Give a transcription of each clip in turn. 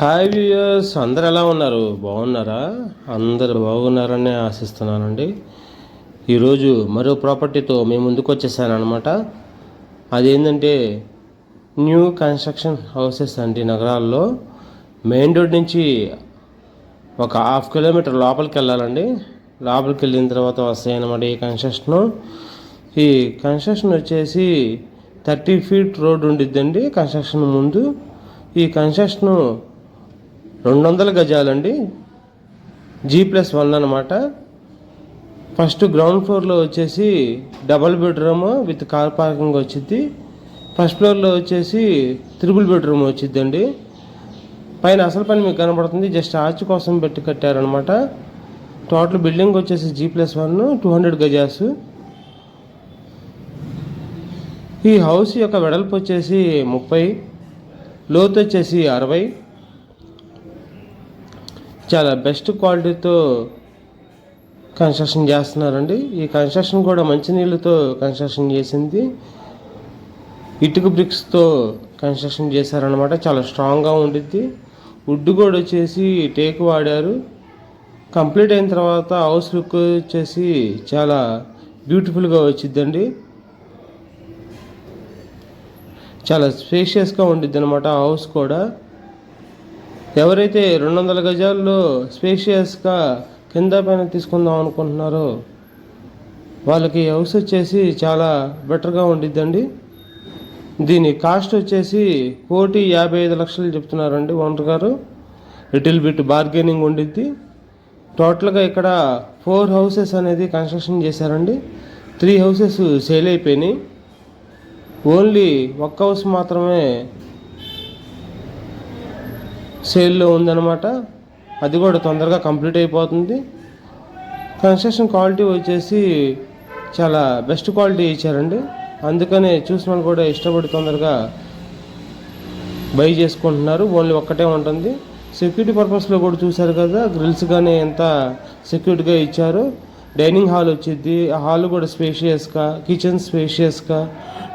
Hi viewers అందరు ఎలా ఉన్నారు? బాగున్నారా? అందరు బాగున్నారని ఆశిస్తున్నానండి. ఈరోజు మరో ప్రాపర్టీతో మేము ముందుకు వచ్చేసానమాట అదేంటంటే న్యూ కన్స్ట్రక్షన్ హౌసెస్ అండి నగరాల్లో. మెయిన్ రోడ్ నుంచి ఒక హాఫ్ కిలోమీటర్ లోపలికి వెళ్ళాలండి. లోపలికి వెళ్ళిన తర్వాత వస్తాయి అన్నమాట ఈ కన్స్ట్రక్షన్. ఈ కన్స్ట్రక్షన్ వచ్చేసి థర్టీ ఫీట్ రోడ్ ఉండిద్దండి కన్స్ట్రక్షన్ ముందు. ఈ కన్స్ట్రక్షన్ రెండు వందల గజాలండి. జీ ప్లస్ వన్ అనమాట ఫస్ట్ గ్రౌండ్ ఫ్లోర్లో వచ్చేసి double bedroom with car parking వచ్చింది ఫస్ట్ ఫ్లోర్లో వచ్చేసి త్రిబుల్ బెడ్రూమ్ వచ్చిందండి పైన అసలు పని మీకు కనబడుతుంది. జస్ట్ ఆర్చ్ కోసం పెట్టి కట్టారనమాట టోటల్ బిల్డింగ్ వచ్చేసి G plus one two hundred గజాస్. ఈ హౌస్ యొక్క వెడల్పు వచ్చేసి ముప్పై లోతు వచ్చేసి అరవై. చాలా బెస్ట్ క్వాలిటీతో కన్స్ట్రక్షన్ చేస్తున్నారండి. ఈ కన్స్ట్రక్షన్ కూడా మంచినీళ్ళతో కన్స్ట్రక్షన్ చేసింది. ఇటుక బ్రిక్స్తో కన్స్ట్రక్షన్ చేశారనమాట చాలా స్ట్రాంగ్గా ఉండిద్ది. వుడ్ కూడా వచ్చేసి టేక్ వాడారు. కంప్లీట్ అయిన తర్వాత హౌస్ లుక్ వచ్చేసి చాలా బ్యూటిఫుల్గా వచ్చిద్దండి. చాలా స్పేషియస్గా ఉండిద్ది అనమాట హౌస్ కూడా. ఎవరైతే రెండు వందల గజాల్లో స్పేషియస్గా కింద పైన తీసుకుందాం అనుకుంటున్నారో వాళ్ళకి హౌస్ వచ్చేసి చాలా బెటర్గా ఉండిద్దండి. దీని కాస్ట్ వచ్చేసి కోటి యాభై ఐదు లక్షలు చెప్తున్నారండి ఓనర్ గారు. లిటిల్ బిట్ బార్గెనింగ్ ఉండిద్ది. టోటల్గా ఇక్కడ ఫోర్ హౌసెస్ అనేది కన్స్ట్రక్షన్ చేశారండి. త్రీ హౌసెస్ సేల్ అయిపోయినాయి. ఓన్లీ ఒక్క హౌస్ మాత్రమే సేల్లో ఉందన్నమాట. అది కూడా తొందరగా కంప్లీట్ అయిపోతుంది. కన్స్ట్రక్షన్ క్వాలిటీ వచ్చేసి చాలా బెస్ట్ క్వాలిటీ ఇచ్చారండి. అందుకనే చూసిన వాళ్ళు కూడా ఇష్టపడి తొందరగా బై చేసుకుంటున్నారు. ఓన్లీ ఒక్కటే ఉంటుంది. సెక్యూరిటీ పర్పస్లో కూడా చూశారు కదా గ్రిల్స్ కానీ ఎంత సెక్యూరిటీగా ఇచ్చారు. డైనింగ్ హాల్ వచ్చింది ఆ హాల్ కూడా స్పేషియస్గా కిచెన్ స్పేషియస్గా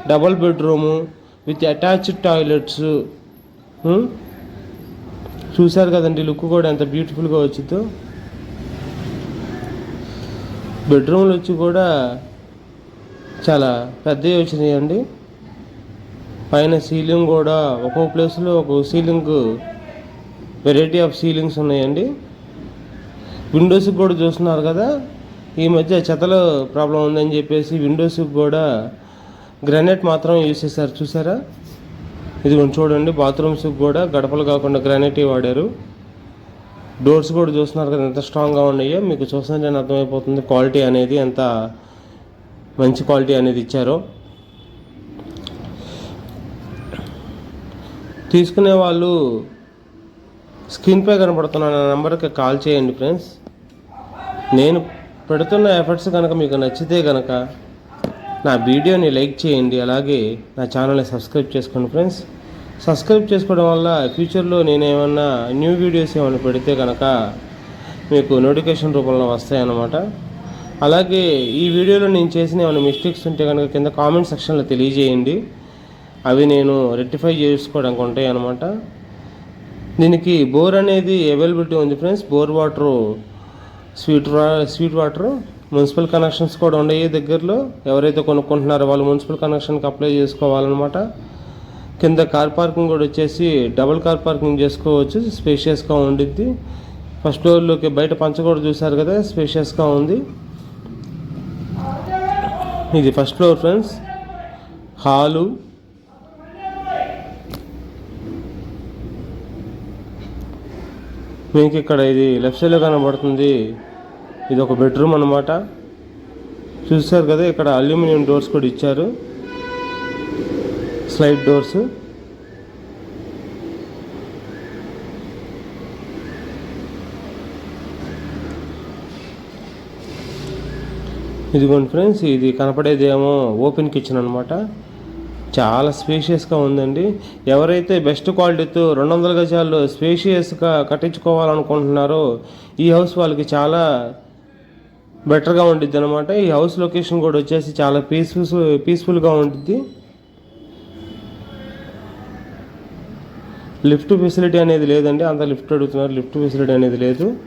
double bedroom with attached toilets. చూశారు కదండి లుక్ కూడా ఎంత బ్యూటిఫుల్గా వచ్చిందో. బెడ్రూమ్లు వచ్చి కూడా చాలా పెద్దవి వచ్చినాయండి. పైన సీలింగ్ కూడా ఒక్కొక్క ప్లేస్లో ఒక్కొక్క సీలింగ్ వెరైటీ ఆఫ్ సీలింగ్స్ ఉన్నాయండి. విండోస్కి కూడా చూస్తున్నారు కదా ఈ మధ్య చెత్తలో ప్రాబ్లం ఉందని చెప్పేసి విండోస్కి కూడా గ్రానైట్ మాత్రం యూస్ చేశారు చూసారా ఇది కొంచెం చూడండి బాత్రూమ్స్కి కూడా గడపలు కాకుండా గ్రానైట్ వాడారు. డోర్స్ కూడా చూస్తున్నారు కదా ఎంత స్ట్రాంగ్గా ఉన్నాయో. మీకు చూస్తుంటే అర్థమైపోతుంది క్వాలిటీ అనేది ఎంత మంచి క్వాలిటీ అనేది ఇచ్చారో. తీసుకునే వాళ్ళు స్క్రీన్పై కనబడుతున్న నా నెంబర్కి కాల్ చేయండి ఫ్రెండ్స్ నేను పెడుతున్న ఎఫర్ట్స్ కనుక మీకు నచ్చితే కనుక నా వీడియోని లైక్ చేయండి అలాగే నా ఛానల్ని సబ్స్క్రైబ్ చేసుకోండి ఫ్రెండ్స్ సబ్స్క్రైబ్ చేసుకోవడం వల్ల ఫ్యూచర్లో నేను ఏమన్నా న్యూ వీడియోస్ ఏమైనా పెడితే కనుక మీకు నోటిఫికేషన్ రూపంలో వస్తాయన్నమాట. అలాగే ఈ వీడియోలో నేను చేసిన ఏమైనా మిస్టేక్స్ ఉంటే కనుక కింద కామెంట్ సెక్షన్లో తెలియజేయండి. అవి నేను రెక్టిఫై చేసుకోవడానికి ఉంటాయి అనమాట దీనికి బోర్ అనేది అవైలబిలిటీ ఉంది ఫ్రెండ్స్. బోర్ వాటరు స్వీట్ వా స్వీట్ వాటరు మున్సిపల్ కనెక్షన్స్ కూడా ఉన్నాయి దగ్గరలో. ఎవరైతే కొనుక్కుంటున్నారో వాళ్ళు మున్సిపల్ కనెక్షన్కి అప్లై చేసుకోవాలన్నమాట. కింద కార్ పార్కింగ్ కూడా వచ్చేసి డబుల్ కార్ పార్కింగ్ చేసుకోవచ్చు స్పేషియస్గా ఉండిద్ది. ఫస్ట్ ఫ్లోర్లోకి బయట పంచ కూడా చూసారు కదా స్పేషియస్గా ఉంది. ఇది ఫస్ట్ ఫ్లోర్ ఫ్రెండ్స్ హాలు మీకు ఇక్కడ ఇది లెఫ్ట్ సైడ్లో కనబడుతుంది. ఇది ఒక బెడ్రూమ్ అనమాట చూసారు కదా ఇక్కడ అల్యూమినియం డోర్స్ కూడా ఇచ్చారు. స్లైడ్ డోర్స్ ఇదిగోండి ఫ్రెండ్స్ ఇది కనపడేదేమో ఓపెన్ కిచెన్ అనమాట చాలా స్పేషియస్గా ఉందండి. ఎవరైతే బెస్ట్ క్వాలిటీతో రెండు వందల గజాల్లో స్పేషియస్గా కట్టించుకోవాలనుకుంటున్నారో ఈ హౌస్ వాళ్ళకి చాలా బెటర్గా ఉండిద్ది అనమాట ఈ హౌస్ లొకేషన్ కూడా వచ్చేసి చాలా పీస్ఫుల్ పీస్ఫుల్గా ఉంటుంది లిఫ్ట్ ఫెసిలిటీ అనేది లేదండి. అంత లిఫ్ట్ అడుగుతున్నారు. లిఫ్ట్ ఫెసిలిటీ అనేది లేదు.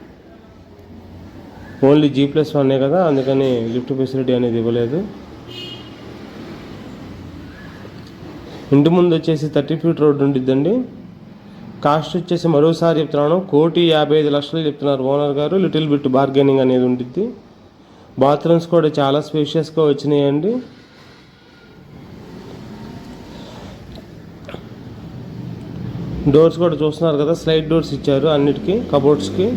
ఓన్లీ జీ ప్లస్ వన్నే కదా? అందుకని లిఫ్ట్ ఫెసిలిటీ అనేది ఇవ్వలేదు. ఇంటి ముందు వచ్చేసి థర్టీ ఫీట్ రోడ్డు ఉండిద్దండి. కాస్ట్ వచ్చేసి మరోసారి చెప్తున్నాను. కోటి యాభై ఐదు లక్షలు చెప్తున్నారు ఓనర్ గారు. లిటిల్ బిట్ బార్గెనింగ్ అనేది ఉండిద్ది. బాత్రూమ్స్ కూడా చాలా స్పేషియస్గా వచ్చినాయండి. డోర్స్ కూడా చూస్తున్నారు కదా స్లైడ్ డోర్స్ ఇచ్చారు అన్నిటికీ కబోర్డ్స్కి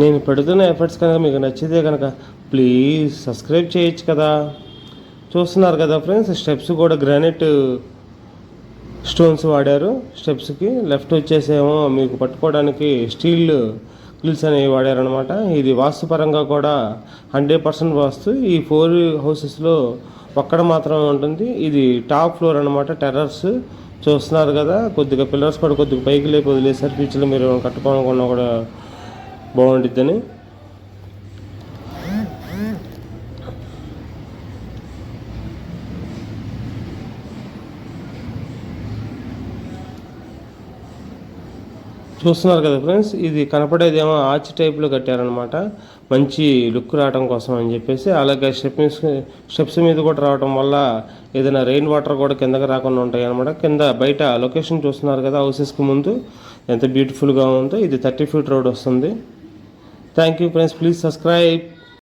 నేను పెడుతున్న ఎఫర్ట్స్ కనుక మీకు నచ్చితే కనుక ప్లీజ్ సబ్స్క్రైబ్ చేయొచ్చు కదా. చూస్తున్నారు కదా ఫ్రెండ్స్ స్టెప్స్ కూడా గ్రానైట్ స్టోన్స్ వాడారు. స్టెప్స్కి లెఫ్ట్ వచ్చేసేమో మీకు పట్టుకోవడానికి స్టీల్ హిల్స్ అనేవి వాడారనమాట ఇది వాస్తుపరంగా కూడా హండ్రెడ్ పర్సెంట్ వాస్తు. ఈ ఫోర్ హౌసెస్లో ఒక్కడ మాత్రమే ఉంటుంది. ఇది టాప్ ఫ్లోర్ అనమాట టెర్రర్స్ చూస్తున్నారు కదా కొద్దిగా పిల్లర్స్ కూడా కొద్దిగా పైకి లేపి వదిలేసారు ఫ్యూచర్లో మీరు కట్టుకోవాలనుకున్నా కూడా బాగుంటుందని చూస్తున్నారు కదా ఫ్రెండ్స్ ఇది కనపడేదేమో ఆర్చ్ టైప్లో కట్టారనమాట మంచి లుక్ రావడం కోసం అని చెప్పేసి అలాగే స్టెప్స్ స్టెప్స్ మీద కూడా రావడం వల్ల ఏదైనా రెయిన్ వాటర్ కూడా కిందకి రాకుండా ఉంటాయి అనమాట కింద బయట లొకేషన్ చూస్తున్నారు కదా హౌసెస్కి ముందు. ఎంత బ్యూటిఫుల్గా ఉందో. ఇది థర్టీ ఫీట్ రోడ్ వస్తుంది. Thank you friends. Please subscribe.